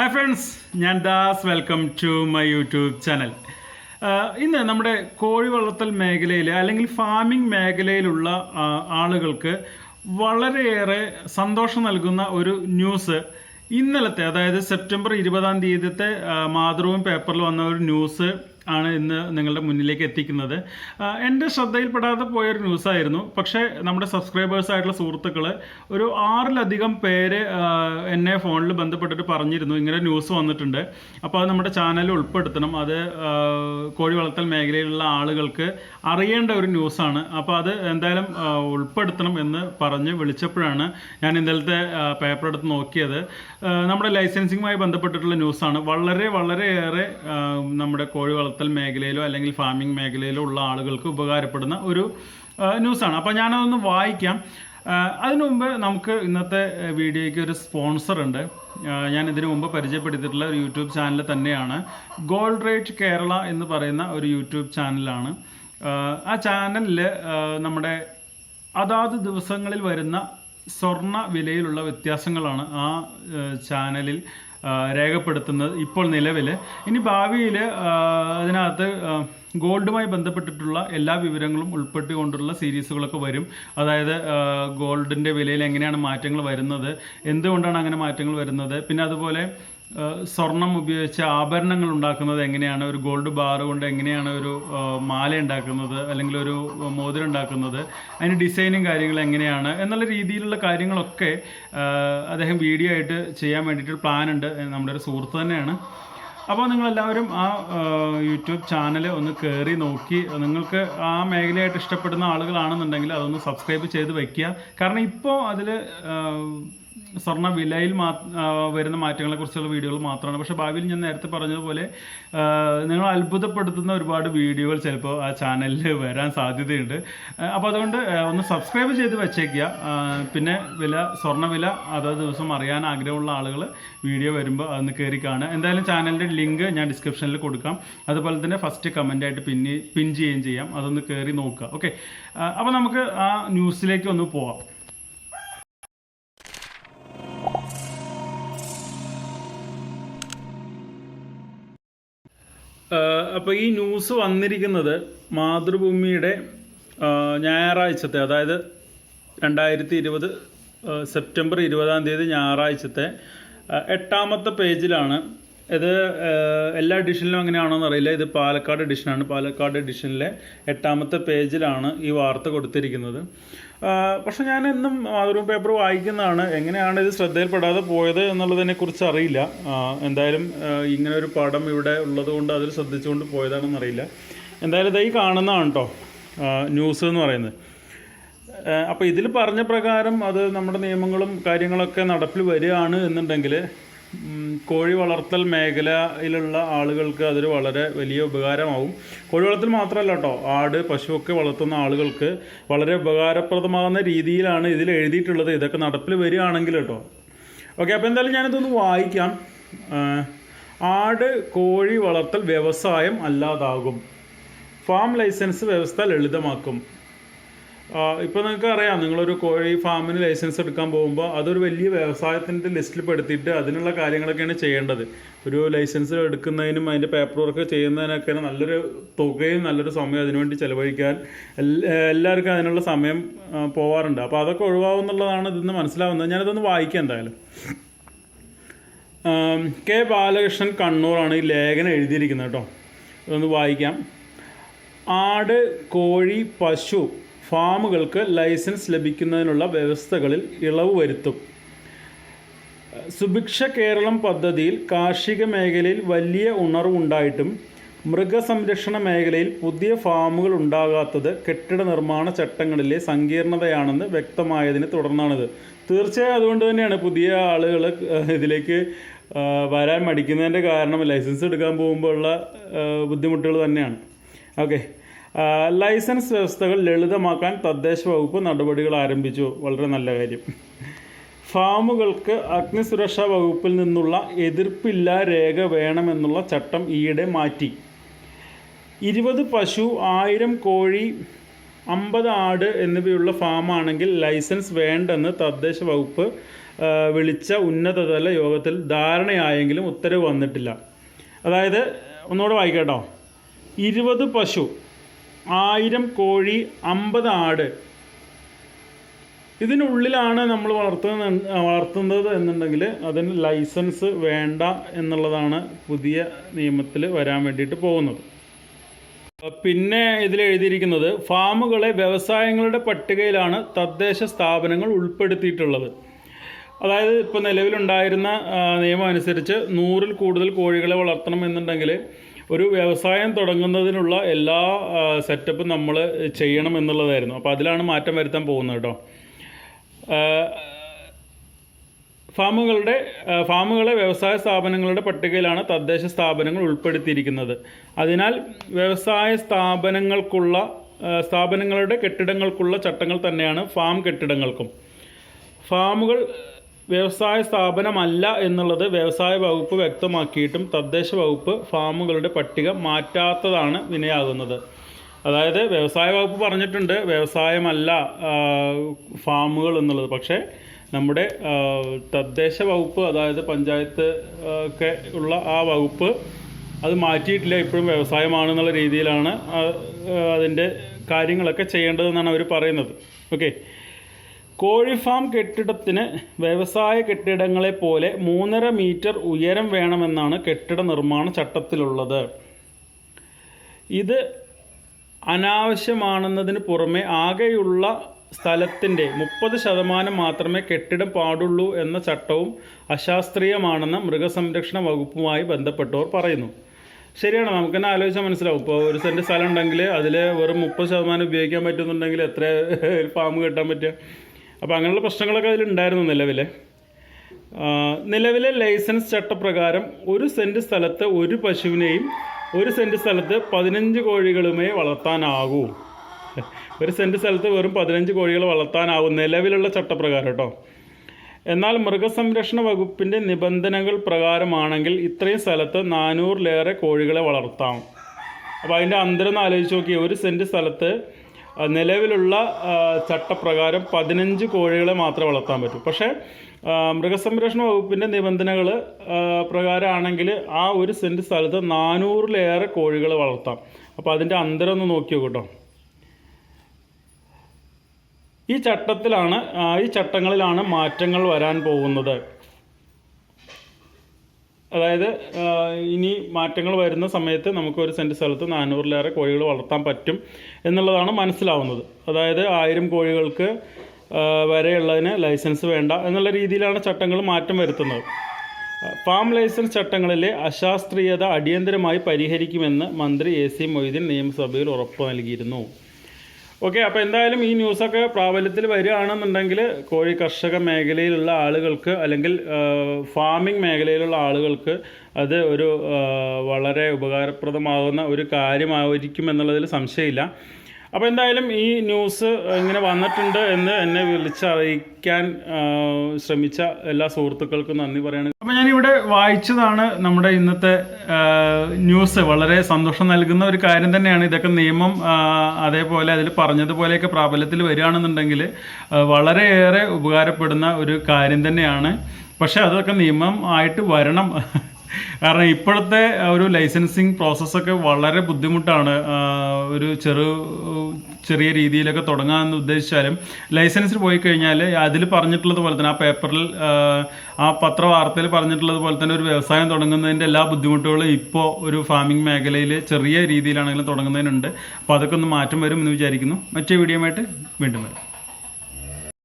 Hi friends ഞാൻ Das. Welcome to my YouTube channel ഇന്ന് നമ്മുടെ കോഴി വളർത്തൽ മേഖലയിൽ അല്ലെങ്കിൽ ഫാമിംഗ് മേഖലയിലുള്ള ആളുകൾക്ക് വളരെയേറെ സന്തോഷം നൽകുന്ന ഒരു ന്യൂസ് ഇന്നലത്തെ അതായത് സെപ്റ്റംബർ ഇരുപതാം തീയതിത്തെ മാതൃവും പേപ്പറിൽ വന്ന ഒരു ന്യൂസ് ആണ് ഇന്ന് നിങ്ങളുടെ മുന്നിലേക്ക് എത്തിക്കുന്നത്. എന്റെ ശ്രദ്ധയിൽപ്പെടാതെ പോയൊരു ന്യൂസായിരുന്നു. പക്ഷേ നമ്മുടെ സബ്സ്ക്രൈബേഴ്സ് ആയിട്ടുള്ള സുഹൃത്തുക്കൾ ഒരു ആറിലധികം പേര് എന്നെ ഫോണിൽ ബന്ധപ്പെട്ടിട്ട് പറഞ്ഞിരുന്നു. ഇങ്ങനെ ന്യൂസ് വന്നിട്ടുണ്ട്. അപ്പോൾ അത് നമ്മുടെ ചാനലിൽ ഉൾപ്പെടുത്തണം. അത് കോഴി വളർത്തൽ മേഖലയിലുള്ള ആളുകൾക്ക് അറിയേണ്ട ഒരു ന്യൂസാണ്. അപ്പോൾ അത് എന്തായാലും ഉൾപ്പെടുത്തണം എന്ന് പറഞ്ഞ് വിളിച്ചപ്പോഴാണ് ഞാൻ ഇന്നലത്തെ പേപ്പർ എടുത്ത് നോക്കിയത്. നമ്മുടെ ലൈസൻസിങ്ങുമായി ബന്ധപ്പെട്ടിട്ടുള്ള ന്യൂസാണ്. വളരെ വളരെയേറെ നമ്മുടെ കോഴി വളർത്തൽ മേഖലയിലോ അല്ലെങ്കിൽ ഫാമിംഗ് മേഖലയിലോ ഉള്ള ആളുകൾക്ക് ഉപകാരപ്പെടുന്ന ഒരു ന്യൂസാണ്. അപ്പോൾ ഞാനതൊന്ന് വായിക്കാം. അതിനു മുമ്പ് നമുക്ക് ഇന്നത്തെ വീഡിയോയ്ക്ക് ഒരു സ്പോൺസർ ഉണ്ട്. ഞാൻ ഇതിനു മുമ്പ് പരിചയപ്പെടുത്തിയിട്ടുള്ള ഒരു യൂട്യൂബ് ചാനൽ തന്നെയാണ്. ഗോൾഡ് റേറ്റ് കേരള എന്ന് പറയുന്ന ഒരു യൂട്യൂബ് ചാനലാണ്. ആ, ചാനലിൽ നമ്മുടെ അതാത് ദിവസങ്ങളിൽ വരുന്ന സ്വർണ വിലയിലുള്ള വ്യത്യാസങ്ങളാണ് ആ ചാനലിൽ രേഖപ്പെടുത്തുന്നത് ഇപ്പോൾ നിലവിൽ ഇനി ഭാവിയിൽ അതിനകത്ത് ഗോൾഡുമായി ബന്ധപ്പെട്ടിട്ടുള്ള എല്ലാ വിവരങ്ങളും ഉൾപ്പെട്ടുകൊണ്ടുള്ള സീരീസുകളൊക്കെ വരും. അതായത് ഗോൾഡിന്റെ വിലയിൽ എങ്ങനെയാണ് മാറ്റങ്ങൾ വരുന്നത് എന്തുകൊണ്ടാണ് അങ്ങനെ മാറ്റങ്ങൾ വരുന്നത് പിന്നെ അതുപോലെ സ്വർണം ഉപയോഗിച്ച് ആഭരണങ്ങൾ ഉണ്ടാക്കുന്നത് എങ്ങനെയാണ്? ഒരു ഗോൾഡ് ബാർ കൊണ്ട് എങ്ങനെയാണ് ഒരു മാല ഉണ്ടാക്കുന്നത്? അല്ലെങ്കിൽ ഒരു മോതിരം ഉണ്ടാക്കുന്നത്? അതിന് ഡിസൈനും കാര്യങ്ങൾ എങ്ങനെയാണ്? എന്നുള്ള രീതിയിലുള്ള കാര്യങ്ങളൊക്കെ അദ്ദേഹം വീഡിയോ ആയിട്ട് ചെയ്യാൻ വേണ്ടിയിട്ട് പ്ലാൻ ഉണ്ട്. നമ്മുടെ ഒരു സുഹൃത്ത് തന്നെയാണ്. അപ്പോൾ നിങ്ങളെല്ലാവരും ആ, യൂട്യൂബ് ചാനൽ ഒന്ന് കയറി നോക്കി. നിങ്ങൾക്ക് ആ മേഖലയായിട്ട് ഇഷ്ടപ്പെടുന്ന ആളുകളാണെന്നുണ്ടെങ്കിൽ അതൊന്ന് സബ്സ്ക്രൈബ് ചെയ്ത് വയ്ക്കുക കാരണം ഇപ്പോൾ അതിൽ സ്വർണ വിലയിൽ മാ വരുന്ന മാറ്റങ്ങളെ കുറിച്ചുള്ള വീഡിയോകൾ മാത്രമാണ്. പക്ഷേ ഭാവിയിൽ ഞാൻ നേരത്തെ പറഞ്ഞതുപോലെ നിങ്ങൾ അത്ഭുതപ്പെടുത്തുന്ന ഒരുപാട് വീഡിയോകൾ ചിലപ്പോൾ ആ ചാനലിൽ വരാൻ സാധ്യതയുണ്ട്. അപ്പോൾ അതുകൊണ്ട് ഒന്ന് സബ്സ്ക്രൈബ് ചെയ്ത് വെച്ചേക്കുക. പിന്നെ വില സ്വർണ വില അതത് ദിവസം അറിയാൻ ആഗ്രഹമുള്ള ആളുകൾ വീഡിയോ വരുമ്പോൾ അതൊന്ന് കയറി കാണുക. എന്തായാലും ചാനലിന്റെ ലിങ്ക് ഞാൻ ഡിസ്ക്രിപ്ഷനിൽ കൊടുക്കാം. അതുപോലെ തന്നെ ഫസ്റ്റ് കമന്റായിട്ട് പിന്നി പിൻ ചെയ്യുകയും ചെയ്യാം. അതൊന്ന് കയറി നോക്കുക. ഓക്കെ? അപ്പോൾ നമുക്ക് ആ ന്യൂസിലേക്ക് ഒന്ന് പോവാം. അപ്പോൾ ഈ ന്യൂസ് വന്നിരിക്കുന്നത് മാതൃഭൂമിയുടെ ഞായറാഴ്ചത്തെ അതായത് രണ്ടായിരത്തി ഇരുപത് സെപ്റ്റംബർ ഇരുപതാം തീയതി ഞായറാഴ്ചത്തെ എട്ടാമത്തെ പേജിലാണ് ഇത് എല്ലാ എഡിഷനിലും അങ്ങനെയാണോന്ന് അറിയില്ല. ഇത് പാലക്കാട് എഡിഷനാണ് പാലക്കാട് എഡിഷനിലെ എട്ടാമത്തെ പേജിലാണ് ഈ വാർത്ത കൊടുത്തിരിക്കുന്നത്. പക്ഷേ ഞാൻ എന്നും മാതൃഭൂമി പേപ്പർ വായിക്കുന്നതാണ്. എങ്ങനെയാണ് ഇത് ശ്രദ്ധയിൽപ്പെടാതെ പോയത് എന്നുള്ളതിനെ കുറിച്ച് അറിയില്ല. എന്തായാലും ഇങ്ങനെ ഒരു പടം ഇവിടെ ഉള്ളതുകൊണ്ട് അതിൽ ശ്രദ്ധിച്ചുകൊണ്ട് പോയതാണെന്ന് അറിയില്ല. എന്തായാലും ഇതായി കാണുന്നതാണ് കേട്ടോ ന്യൂസ് എന്ന് പറയുന്നത്. അപ്പോൾ ഇതിൽ പറഞ്ഞ പ്രകാരം അത് നമ്മുടെ നിയമങ്ങളും കാര്യങ്ങളൊക്കെ നടപ്പിൽ വരികയാണ് എന്നുണ്ടെങ്കിൽ കോഴി വളർത്തൽ മേഖലയിലുള്ള ആളുകൾക്ക് അതൊരു വളരെ വലിയ ഉപകാരമാവും. കോഴി വളർത്തൽ മാത്രമല്ല കേട്ടോ ആട് പശുവൊക്കെ വളർത്തുന്ന ആളുകൾക്ക് വളരെ ഉപകാരപ്രദമാകുന്ന രീതിയിലാണ് ഇതിൽ എഴുതിയിട്ടുള്ളത് ഇതൊക്കെ നടപ്പിൽ വരികയാണെങ്കിൽ കേട്ടോ. ഓക്കെ അപ്പോൾ എന്തായാലും ഞാനിതൊന്ന് വായിക്കാം. ആട് കോഴി വളർത്തൽ വ്യവസായം അല്ലാതാകും. ഫാം ലൈസൻസ് വ്യവസ്ഥ ലളിതമാക്കും. ഇപ്പോൾ നിങ്ങൾക്ക് അറിയാം നിങ്ങളൊരു കോഴി ഫാമിന് ലൈസൻസ് എടുക്കാൻ പോകുമ്പോൾ അതൊരു വലിയ വ്യവസായത്തിന്റെ ലിസ്റ്റിൽ പെടുത്തിയിട്ട് അതിനുള്ള കാര്യങ്ങളൊക്കെയാണ് ചെയ്യേണ്ടത്. ഒരു ലൈസൻസ് എടുക്കുന്നതിനും അതിന്റെ പേപ്പർ വർക്ക് ചെയ്യുന്നതിനൊക്കെ നല്ലൊരു തുകയും നല്ലൊരു സമയം അതിനുവേണ്ടി ചിലവഴിക്കാൻ എല്ലാവർക്കും അതിനുള്ള സമയം പോവാറുണ്ട്. അപ്പോൾ അതൊക്കെ ഒഴിവാകുന്നുള്ളതാണ് ഇതെന്ന് മനസ്സിലാവുന്നത്. ഞാനിതൊന്ന് വായിക്കാം എന്തായാലും. കെ ബാലകൃഷ്ണൻ കണ്ണൂറാണ് ഈ ലേഖനം എഴുതിയിരിക്കുന്നത് കേട്ടോ. ഇതൊന്ന് വായിക്കാം. ആട് കോഴി പശു ഫാമുകൾക്ക് ലൈസൻസ് ലഭിക്കുന്നതിനുള്ള വ്യവസ്ഥകളിൽ ഇളവ് വരുത്തും. സുഭിക്ഷ കേരളം പദ്ധതിയിൽ കാർഷിക മേഖലയിൽ വലിയ ഉണർവുണ്ടായിട്ടും മൃഗസംരക്ഷണ മേഖലയിൽ പുതിയ ഫാമുകൾ ഉണ്ടാകാത്തത് കെട്ടിട നിർമ്മാണ ചട്ടങ്ങളിലെ സങ്കീർണതയാണെന്ന് വ്യക്തമായതിനെ തുടർന്നാണിത്. തീർച്ചയായും അതുകൊണ്ട് തന്നെയാണ് പുതിയ ആളുകൾ ഇതിലേക്ക് വരാൻ മടിക്കുന്നതിന്റെ കാരണം ലൈസൻസ് എടുക്കാൻ പോകുമ്പോഴുള്ള ബുദ്ധിമുട്ടുകൾ തന്നെയാണ്. ഓക്കെ. ലൈസൻസ് വ്യവസ്ഥകൾ ലളിതമാക്കാൻ തദ്ദേശ വകുപ്പ് നടപടികൾ ആരംഭിച്ചു. വളരെ നല്ല കാര്യം. ഫാമുകൾക്ക് അഗ്നിസുരക്ഷാ വകുപ്പിൽ നിന്നുള്ള എതിർപ്പില്ല രേഖ വേണമെന്നുള്ള ചട്ടം ഈയിടെ മാറ്റി. ഇരുപത് പശു ആയിരം കോഴി അമ്പത് ആട് എന്നിവയുള്ള ഫാമാണെങ്കിൽ ലൈസൻസ് വേണ്ടെന്ന് തദ്ദേശ വകുപ്പ് വിളിച്ച ഉന്നതതല യോഗത്തിൽ ധാരണയായെങ്കിലും ഉത്തരവ് വന്നിട്ടില്ല. അതായത് ഒന്നുകൂടെ വായിക്കട്ടോ. ഇരുപത് പശു ആയിരം കോഴി അമ്പത് ആട്. ഇതിനുള്ളിലാണ് നമ്മൾ വളർത്തുന്ന വളർത്തുന്നത് എന്നുണ്ടെങ്കിൽ അതിന് ലൈസൻസ് വേണ്ട എന്നുള്ളതാണ് പുതിയ നിയമത്തിൽ വരാൻ വേണ്ടിയിട്ട് പോകുന്നത്. പിന്നെ ഇതിൽ എഴുതിയിരിക്കുന്നത് ഫാമുകളെ വ്യവസായങ്ങളുടെ പട്ടികയിലാണ് തദ്ദേശ സ്ഥാപനങ്ങൾ ഉൾപ്പെടുത്തിയിട്ടുള്ളത്. അതായത് ഇപ്പോൾ നിലവിലുണ്ടായിരുന്ന നിയമം അനുസരിച്ച് നൂറിൽ കൂടുതൽ കോഴികളെ വളർത്തണം എന്നുണ്ടെങ്കിൽ ഒരു വ്യവസായം തുടങ്ങുന്നതിനുള്ള എല്ലാ സെറ്റപ്പും നമ്മൾ ചെയ്യണം എന്നുള്ളതായിരുന്നു. അപ്പോൾ അതിലാണ് മാറ്റം വരുത്താൻ പോകുന്നത് കേട്ടോ. ഫാമുകളുടെ ഫാമുകളെ വ്യവസായ സ്ഥാപനങ്ങളുടെ പട്ടികയിലാണ് തദ്ദേശ സ്ഥാപനങ്ങൾ ഉൾപ്പെടുത്തിയിരിക്കുന്നത്. അതിനാൽ വ്യവസായ സ്ഥാപനങ്ങൾക്കുള്ള സ്ഥാപനങ്ങളുടെ കെട്ടിടങ്ങൾക്കുള്ള ചട്ടങ്ങൾ തന്നെയാണ് ഫാം കെട്ടിടങ്ങൾക്കും. ഫാമുകൾ വ്യവസായ സ്ഥാപനമല്ല എന്നുള്ളത് വ്യവസായ വകുപ്പ് വ്യക്തമാക്കിയിട്ടും തദ്ദേശ വകുപ്പ് ഫാമുകളുടെ പട്ടിക മാറ്റാത്തതാണ് വിനയാകുന്നത്. അതായത് വ്യവസായ വകുപ്പ് പറഞ്ഞിട്ടുണ്ട് വ്യവസായമല്ല ഫാമുകൾ എന്നുള്ളത്. പക്ഷേ നമ്മുടെ തദ്ദേശ വകുപ്പ് അതായത് പഞ്ചായത്ത് ഒക്കെ ഉള്ള ആ വകുപ്പ് അത് മാറ്റിയിട്ടില്ല. ഇപ്പോഴും വ്യവസായമാണെന്നുള്ള രീതിയിലാണ് അതിന്റെ കാര്യങ്ങളൊക്കെ ചെയ്യേണ്ടതെന്നാണ് അവർ പറയുന്നത്. ഓക്കെ? കോഴി ഫാം കെട്ടിടത്തിന് വ്യവസായ കെട്ടിടങ്ങളെ പോലെ മൂന്നര മീറ്റർ ഉയരം വേണമെന്നാണ് കെട്ടിട നിർമ്മാണ ചട്ടത്തിലുള്ളത്. ഇത് അനാവശ്യമാണെന്നതിന് പുറമെ ആകെയുള്ള സ്ഥലത്തിന്റെ മുപ്പത് ശതമാനം മാത്രമേ കെട്ടിടം പാടുള്ളൂ എന്ന ചട്ടവും അശാസ്ത്രീയമാണെന്ന് മൃഗസംരക്ഷണ വകുപ്പുമായി ബന്ധപ്പെട്ടവർ പറയുന്നു. ശരിയാണ് നമുക്ക് തന്നെ ആലോചിച്ചാൽ മനസ്സിലാവും. ഇപ്പോൾ ഒരു സെന്റ് സ്ഥലം ഉണ്ടെങ്കിൽ അതിൽ വെറും മുപ്പത് ശതമാനം ഉപയോഗിക്കാൻ പറ്റുന്നുണ്ടെങ്കിൽ എത്ര ഫാം കെട്ടാൻ പറ്റുക? അപ്പോൾ അങ്ങനെയുള്ള പ്രശ്നങ്ങളൊക്കെ അതിലുണ്ടായിരുന്നു നിലവിലെ. നിലവിലെ ലൈസൻസ് ചട്ടപ്രകാരം ഒരു സെന്റ് സ്ഥലത്ത് ഒരു പശുവിനെയും ഒരു സെന്റ് സ്ഥലത്ത് പതിനഞ്ച് കോഴികളുമേ വളർത്താനാകൂ. ഒരു സെന്റ് സ്ഥലത്ത് വെറും പതിനഞ്ച് കോഴികൾ വളർത്താനാവും നിലവിലുള്ള ചട്ടപ്രകാരം കേട്ടോ. എന്നാൽ മൃഗസംരക്ഷണ വകുപ്പിന്റെ നിബന്ധനകൾ പ്രകാരമാണെങ്കിൽ ഇത്രയും സ്ഥലത്ത് നാനൂറിലേറെ കോഴികളെ വളർത്താം. അപ്പോൾ അതിന്റെ അന്തരം ആലോചിച്ച് നോക്കി ഒരു സെന്റ് സ്ഥലത്ത് നിലവിലുള്ള ചട്ടപ്രകാരം പതിനഞ്ച് കോഴികളെ മാത്രമേ വളർത്താൻ പറ്റൂ. പക്ഷേ മൃഗസംരക്ഷണ വകുപ്പിന്റെ നിബന്ധനകൾ പ്രകാരമാണെങ്കിൽ ആ ഒരു സെന്റ് സ്ഥലത്ത് നാനൂറിലേറെ കോഴികളെ വളർത്താം. അപ്പോൾ അതിന്റെ അന്തരം ഒന്ന് നോക്കി കേട്ടോ ഈ ചട്ടത്തിലാണ് ഈ ചട്ടങ്ങളിലാണ് മാറ്റങ്ങൾ വരാൻ പോകുന്നത്. അതായത് ഇനി മാറ്റങ്ങൾ വരുന്ന സമയത്ത് നമുക്ക് ഒരു സെന്റ് സ്ഥലത്ത് നാനൂറിലേറെ കോഴികൾ വളർത്താൻ പറ്റും എന്നുള്ളതാണ് മനസ്സിലാവുന്നത്. അതായത് ആയിരം കോഴികൾക്ക് വരെയുള്ളതിന് ലൈസൻസ് വേണ്ട എന്നുള്ള രീതിയിലാണ് ചട്ടങ്ങൾ മാറ്റം വരുത്തുന്നത്. ഫാം ലൈസൻസ് ചട്ടങ്ങളിലെ അശാസ്ത്രീയത അടിയന്തരമായി പരിഹരിക്കുമെന്ന് മന്ത്രി എ സി മൊയ്തീൻ നിയമസഭയിൽ ഉറപ്പ് നൽകിയിരുന്നു. ഓക്കെ അപ്പോൾ എന്തായാലും ഈ ന്യൂസൊക്കെ പ്രാബല്യത്തിൽ വരികയാണെന്നുണ്ടെങ്കിൽ കോഴി കർഷക മേഖലയിലുള്ള ആളുകൾക്ക് അല്ലെങ്കിൽ ഫാമിംഗ് മേഖലയിലുള്ള ആളുകൾക്ക് അത് ഒരു വളരെ ഉപകാരപ്രദമാകുന്ന ഒരു കാര്യമായിരിക്കും എന്നുള്ളതിൽ സംശയമില്ല. അപ്പോൾ എന്തായാലും ഈ ന്യൂസ് ഇങ്ങനെ വന്നിട്ടുണ്ട് എന്ന് എന്നെ വിളിച്ചറിയിക്കാൻ ശ്രമിച്ച എല്ലാ സുഹൃത്തുക്കൾക്കും നന്ദി പറയണം. അപ്പോൾ ഞാനിവിടെ വായിച്ചതാണ് നമ്മുടെ ഇന്നത്തെ ന്യൂസ് വളരെ സന്തോഷം നൽകുന്ന ഒരു കാര്യം തന്നെയാണ്. ഇതൊക്കെ നിയമം അതേപോലെ അതിൽ പറഞ്ഞതുപോലെയൊക്കെ പ്രാബല്യത്തിൽ വരികയാണെന്നുണ്ടെങ്കിൽ വളരെയേറെ ഉപകാരപ്പെടുന്ന ഒരു കാര്യം തന്നെയാണ്. പക്ഷേ അതൊക്കെ നിയമം ആയിട്ട് വരണം. കാരണം ഇപ്പോഴത്തെ ഒരു ലൈസൻസിങ് പ്രോസസ്സൊക്കെ വളരെ ബുദ്ധിമുട്ടാണ് ഒരു ചെറു ചെറിയ രീതിയിലൊക്കെ തുടങ്ങാമെന്ന് ഉദ്ദേശിച്ചാലും ലൈസൻസിന് പോയി കഴിഞ്ഞാൽ അതിൽ പറഞ്ഞിട്ടുള്ളത് പോലെ തന്നെ ആ പേപ്പറിൽ ആ, പത്രവാർത്തയിൽ പറഞ്ഞിട്ടുള്ളത് പോലെ തന്നെ ഒരു വ്യവസായം തുടങ്ങുന്നതിന്റെ എല്ലാ ബുദ്ധിമുട്ടുകളും ഇപ്പോൾ ഒരു ഫാമിംഗ് മേഖലയിൽ ചെറിയ രീതിയിലാണെങ്കിലും തുടങ്ങുന്നതിനുണ്ട്. അപ്പോൾ അതൊക്കെ ഒന്ന് മാറ്റം വരുമെന്ന് വിചാരിക്കുന്നു. മറ്റേ വീഡിയോ ആയിട്ട് വീണ്ടും വരും.